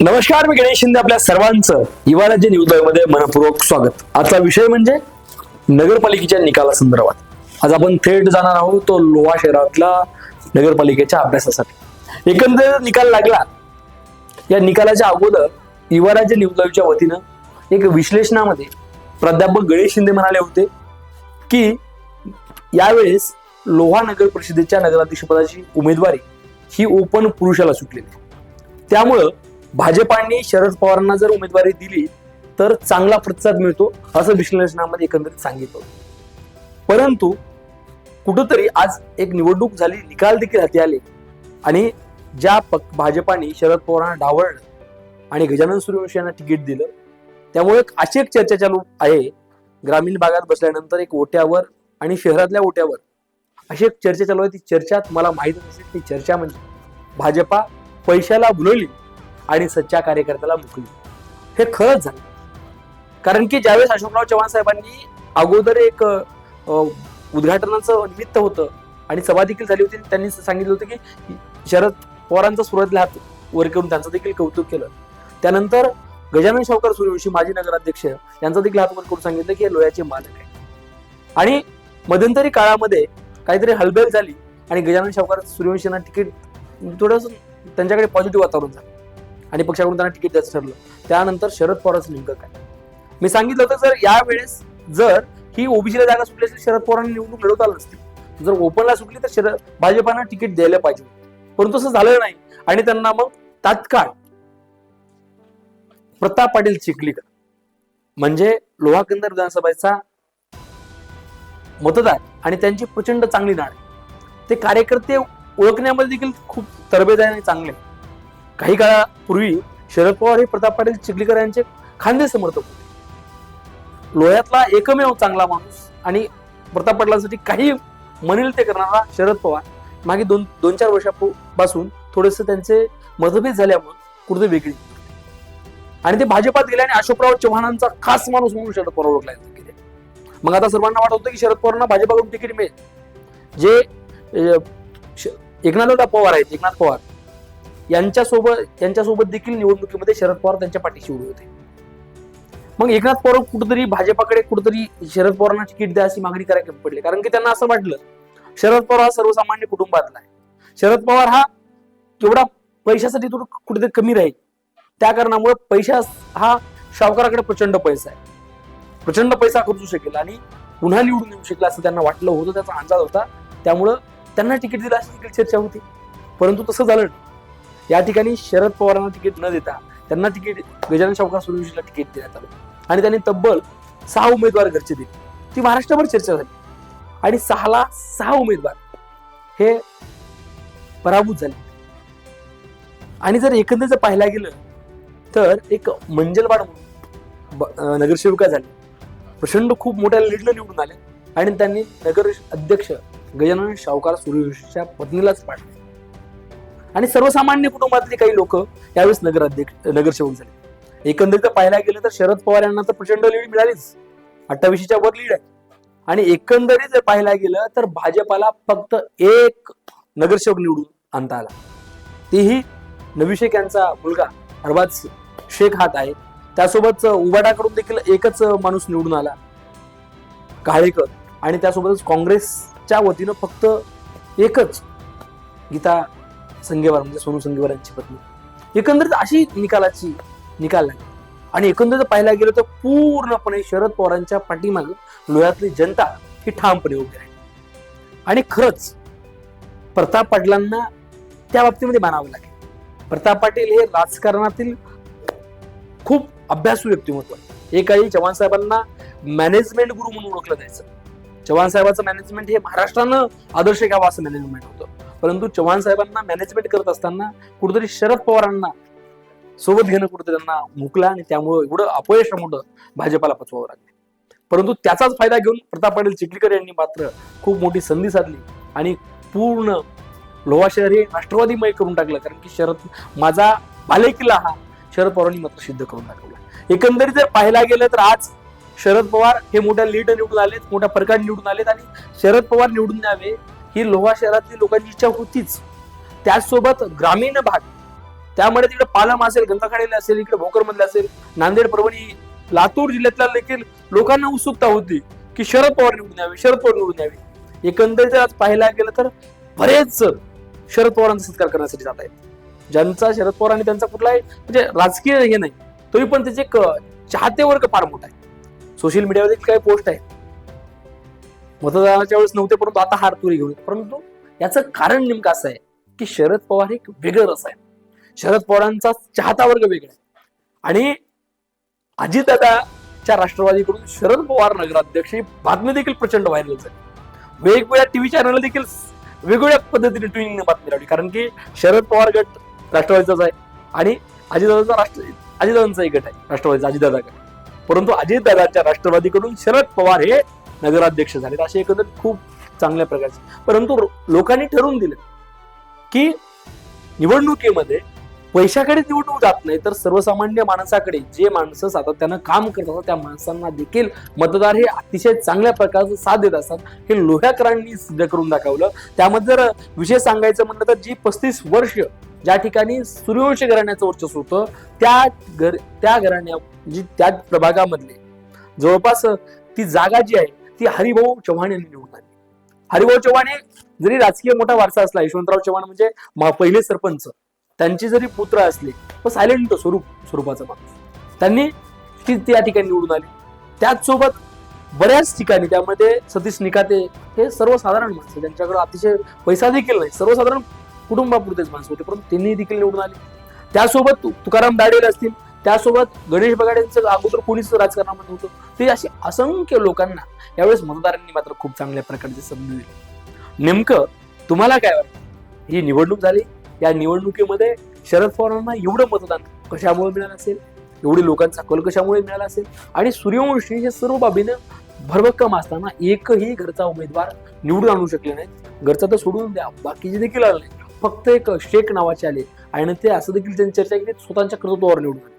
नमस्कार मी गणेश शिंदे आपल्या सर्वांचं युवा राज्य न्यूजमध्ये मनपूर्वक स्वागत. आजचा विषय म्हणजे नगरपालिकेच्या निकालासंदर्भात. आज आपण थेट जाणार आहोत तो लोहा शहरातला नगरपालिकेच्या अभ्यासासाठी. एकंदर निकाल लागला. या निकालाच्या अगोदर युवा राज्य न्यूज लाईव्हच्या वतीनं एक विश्लेषणामध्ये प्राध्यापक गणेश शिंदे म्हणाले होते की यावेळेस लोहा नगर परिषदेच्या नगराध्यक्षपदाची उमेदवारी ही ओपन पुरुषाला सुटलेली. त्यामुळं भाजपाने शरद पवारांना जर उमेदवारी दिली तर चांगला प्रतिसाद मिळतो असं विश्लेषणामध्ये एकंदरीत सांगितलं परंतु कुठंतरी आज एक निवडणूक झाली निकाल देखील हाती आले. आणि ज्या पक भाजपाने शरद पवारांना डावळलं आणि गजानन सूर्यवंशी यांना तिकीट दिलं त्यामुळे एक अशी एक चर्चा चालू आहे. ग्रामीण भागात बसल्यानंतर एक ओट्यावर आणि शहरातल्या ओट्यावर अशी एक चर्चा चालू आहे. ती चर्चा तुम्हाला माहीत असेल ती चर्चा म्हणजे भाजपा पैशाला भुलवली आणि सच्च्या कार्यकर्त्याला मुकली हे खरंच झालं. कारण की ज्यावेळेस अशोकराव चव्हाण साहेबांनी अगोदर एक उद्घाटनाचं निमित्त होतं आणि सभा देखील झाली होती त्यांनी सांगितलं होतं की शरद पवारांचा सुरुवातीला हात वर करून त्यांचं देखील कौतुक केलं. त्यानंतर गजानन शावकर सूर्यवंशी माजी नगराध्यक्ष यांचा देखील हात वर करून सांगितलं की हे लोह्याचे मालक आहे आणि मध्यंतरी काळामध्ये काहीतरी हलबेल झाली आणि गजानन शावकर सूर्यवंशी तिकीट थोडंसं त्यांच्याकडे पॉझिटिव्ह वातावरण झालं. आणि पक्षाकडून त्यांना तिकीट द्यायचं ठरलं. त्यानंतर शरद पवारांचं नेमकं काय? मी सांगितलं होतं जर यावेळेस जर ही ओबीसीला जागा सुटली असेल शरद पवारांनी निवडणूक लढवता आलं नसती. जर ओपनला सुटली तर शरद भाजपानं तिकीट द्यायला पाहिजे परंतु असं झालं नाही. आणि त्यांना मग तात्काळ प्रताप पाटील चिखलीकर म्हणजे लोहाकंदर विधानसभेचा मतदार आणि त्यांची प्रचंड चांगली नाळ ते कार्यकर्ते ओळखण्यामध्ये देखील खूप तरबेज आहे आणि चांगले. काही काळापूर्वी शरद पवार हे प्रताप पाटील चिखलीकर यांचे खांदे समर्थक होते. लोह्यातला एकमेव चांगला माणूस आणि प्रताप पाटलांसाठी काही म्हणेल ते करणारा शरद पवार मागे दोन दोन चार वर्षापासून थोडेस त्यांचे मतभेद झाल्यामुळे कुठे वेगळी. आणि ते भाजपात गेले आणि अशोकराव चव्हाणांचा खास माणूस म्हणून शरद पवार ओळखला जातो. मग आता सर्वांना वाटत होतं की शरद पवारांना भाजपाकडून तिकीट मिळेल. जे अं, पवार आहेत एकनाथ पवार यांच्यासोबत यांच्यासोबत देखील निवडणुकीमध्ये शरद पवार त्यांच्या पाठीशी उभे होते. मग एकनाथ पवार कुठेतरी भाजपाकडे कुठेतरी शरद पवारांना तिकीट द्या अशी मागणी करायला पडली. कारण की त्यांना असं वाटलं शरद पवार हा सर्वसामान्य कुटुंबातला आहे. शरद पवार हा तेवढा पैशासाठी थोडं कुठेतरी कमी राहील. त्या कारणामुळे पैसा हा सावकाराकडे प्रचंड पैसा आहे. प्रचंड पैसा खर्चू शकेल आणि पुन्हा निवडून येऊ शकेल असं त्यांना वाटलं होतं त्याचा अंदाज होता. त्यामुळं त्यांना तिकीट दिलं अशी देखील चर्चा होती. परंतु तसं झालं या ठिकाणी शरद पवारांना तिकीट न देता त्यांना तिकीट गजानन शावकार सूर्यवंशीला तिकीट देण्यात आलं. आणि त्यांनी तब्बल सहा उमेदवार घरचे दिले. ती महाराष्ट्रभर चर्चा झाली. आणि सहाला सहा उमेदवार हे पराभूत झाले. आणि जर एकंदर जर पाहायला गेलं तर एक मंजलवाड म्हणून नगरसेविका झाली. प्रचंड खूप मोठ्या लीडनं निवडून आले आणि त्यांनी नगर अध्यक्ष गजानन शावकार सूर्यवंशीच्या पत्नीलाच पाठले आणि सर्वसामान्य कुटुंबातले काही लोक यावेळेस नगर अध्यक्ष नगरसेवक झाले. एकंदरीत पाहायला गेलं तर शरद पवार यांना तर प्रचंड लीड मिळालीच. अठ्ठावीसच्या वर लीड आहे. आणि एकंदरीत जर पाहायला गेलं तर भाजपाला फक्त एक नगरसेवक निवडून आणता आला. तेही नवी शेख यांचा मुलगा अरबाज शेख हात आहे. त्यासोबत उबाटाकडून देखील एकच माणूस निवडून आला. काळेकर. आणि त्यासोबतच काँग्रेसच्या वतीनं फक्त एकच गीता संगेवार म्हणजे सोनू संगेवार यांची पत्नी. एकंदरीत अशी निकालाची निकाल लागली आणि एकंदरीत पाहायला गेलं तर पूर्णपणे शरद पवारांच्या पाठीमागे लोह्यातली जनता ही ठामपणे उभी आहे. आणि खरंच प्रताप पाटलांना त्या बाबतीमध्ये मानावं लागेल. प्रताप पाटील हे राजकारणातील खूप अभ्यासू व्यक्तिमत्व आहे. हे काही चव्हाण साहेबांना मॅनेजमेंट गुरु म्हणून ओळखलं जायचं. चव्हाण साहेबांचं मॅनेजमेंट हे महाराष्ट्रानं आदर्श घ्यावा असं मॅनेजमेंट होतं. परंतु चव्हाण साहेबांना मॅनेजमेंट करत असताना कुठेतरी शरद पवारांना सोबत घेणं कुठेतरी त्यांना मुकलं आणि त्यामुळं एवढं अपयश मोठं भाजपाला पचवावं लागले. परंतु त्याचाच फायदा घेऊन प्रताप पाटील चिखलीकर यांनी मात्र खूप मोठी संधी साधली आणि पूर्ण लोहा शहर हे राष्ट्रवादीमय करून टाकलं. कारण की शरद माझा बालेकिल्ला हा शरद पवारांनी मात्र सिद्ध करून दाखवलं. एकंदरीत जर पाहायला गेलं तर आज शरद पवार हे मोठ्या लीड निवडून आलेत मोठ्या फरकाने निवडून आलेत आणि शरद पवार निवडून यावे ही लोहा शहरातली लोकांची इच्छा होतीच. त्याचसोबत ग्रामीण भाग त्यामुळे तिकडे पालम असेल गंगाखाडेला असेल इकडे भोकरमधले असेल नांदेड परभणी लातूर जिल्ह्यातल्या देखील लोकांना उत्सुकता होती की शरद पवार निवडून यावे शरद पवार निवडून यावे एकंदरीत आज पाहायला गेलं तर बरेच शरद पवारांचा सत्कार करण्यासाठी जात आहेत. ज्यांचा शरद पवार आणि त्यांचा कुठलाही म्हणजे राजकीय हे नाही तरी पण त्याचे एक चाहते वर्ग फार मोठा आहे. सोशल मीडियावर काही पोस्ट आहे मतदानाच्या वेळेस नव्हते परंतु आता हार तुरी घेऊन. परंतु याचं कारण नेमकं असं आहे की शरद पवार हे एक वेगळं रस आहे. शरद पवारांचा चाहता वर्ग वेगळा आहे. आणि अजितदादाच्या राष्ट्रवादीकडून शरद पवार नगराध्यक्ष ही बातमी देखील प्रचंड व्हायरल झाली. वेगवेगळ्या टीव्ही चॅनल देखील वेगवेगळ्या पद्धतीने ट्विनिंगने बातमी लावली. कारण की शरद पवार गट राष्ट्रवादीचाच आहे. आणि अजितदादाचा राष्ट्र अजितदादांचाही गट आहे. राष्ट्रवादीचा अजितदादा गट. परंतु अजितदादाच्या राष्ट्रवादीकडून शरद पवार हे नगराध्यक्ष झालेत. असे एकंदरीत खूप चांगल्या प्रकारचे. परंतु लोकांनी ठरवून दिलं की निवडणुकीमध्ये पैशाकडे निवडणूक जात नाही तर सर्वसामान्य माणसाकडे जे माणसं सातत्यानं काम करत असतात त्या माणसांना देखील मतदार हे अतिशय चांगल्या प्रकारचं साथ देत असतात. हे लोह्याकरांनी सिद्ध करून दाखवलं. त्यामध्ये जर विषय सांगायचं म्हणलं तर जी पस्तीस वर्ष ज्या ठिकाणी सूर्यवंशी घराण्याचं वर्चस्व होतं त्या घर त्या घराण्या जी त्या प्रभागामधले जवळपास ती जागा जी आहे ती हरिभाऊ चव्हाण यांनी निवडून आली हरिभाऊ चव्हाण हे जरी राजकीय मोठा वारसा असला यशवंतराव चव्हाण म्हणजे पहिले सरपंच त्यांचे जरी पुत्र असले पण सायलेंट स्वरूप स्वरूपाचा माणूस. त्यांनी ती त्या ठिकाणी निवडून आली. त्याचसोबत बऱ्याच ठिकाणी त्यामध्ये सतीश निकाते हे सर्वसाधारण माणसं त्यांच्याकडे अतिशय पैसा देखील नाही सर्वसाधारण कुटुंबापुरतेच माणसं होते परंतु त्यांनी देखील निवडून आले. त्यासोबत तुकाराम दाडेल असतील त्यासोबत गणेश बगाड्यांचं अगोदर कोणीच राजकारणामध्ये होतं. ते असे असंख्य लोकांना यावेळेस मतदारांनी मात्र खूप चांगल्या प्रकारची संधी दिली. नेमकं तुम्हाला काय वाटतं? ही निवडणूक झाली या निवडणुकीमध्ये शरद पवारांना एवढं मतदान कशामुळे मिळालं असेल? एवढी लोकांचा कल कशामुळे मिळाला असेल? आणि सूर्यवंशी हे सर्व बाबीनं भरभक्कम असताना एकही घरचा उमेदवार निवडून आणू शकले नाहीत. घरचा तर सोडून द्या बाकीचे देखील आले नाही फक्त एक शेख नावाचे आले. आणि ते असं देखील त्यांनी चर्चा केली की स्वतःच्या कर्तृत्वावर निवडून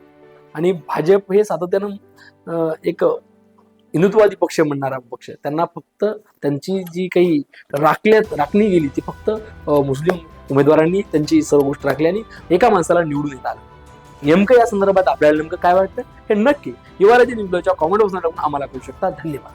आणि भाजप हे सातत्यानं एक हिंदुत्ववादी पक्ष म्हणणारा पक्ष. त्यांना फक्त त्यांची जी काही राखल्यात राखली गेली ती फक्त मुस्लिम उमेदवारांनी त्यांची सर्व गोष्ट राखली आणि एका माणसाला निवडून येत आलं. नेमकं या संदर्भात आपल्याला नेमकं काय वाटतं? हे नक्की युवाराजी निवडच्या कॉमेंट बॉक्समध्ये टाकून आम्हाला करू शकता. धन्यवाद.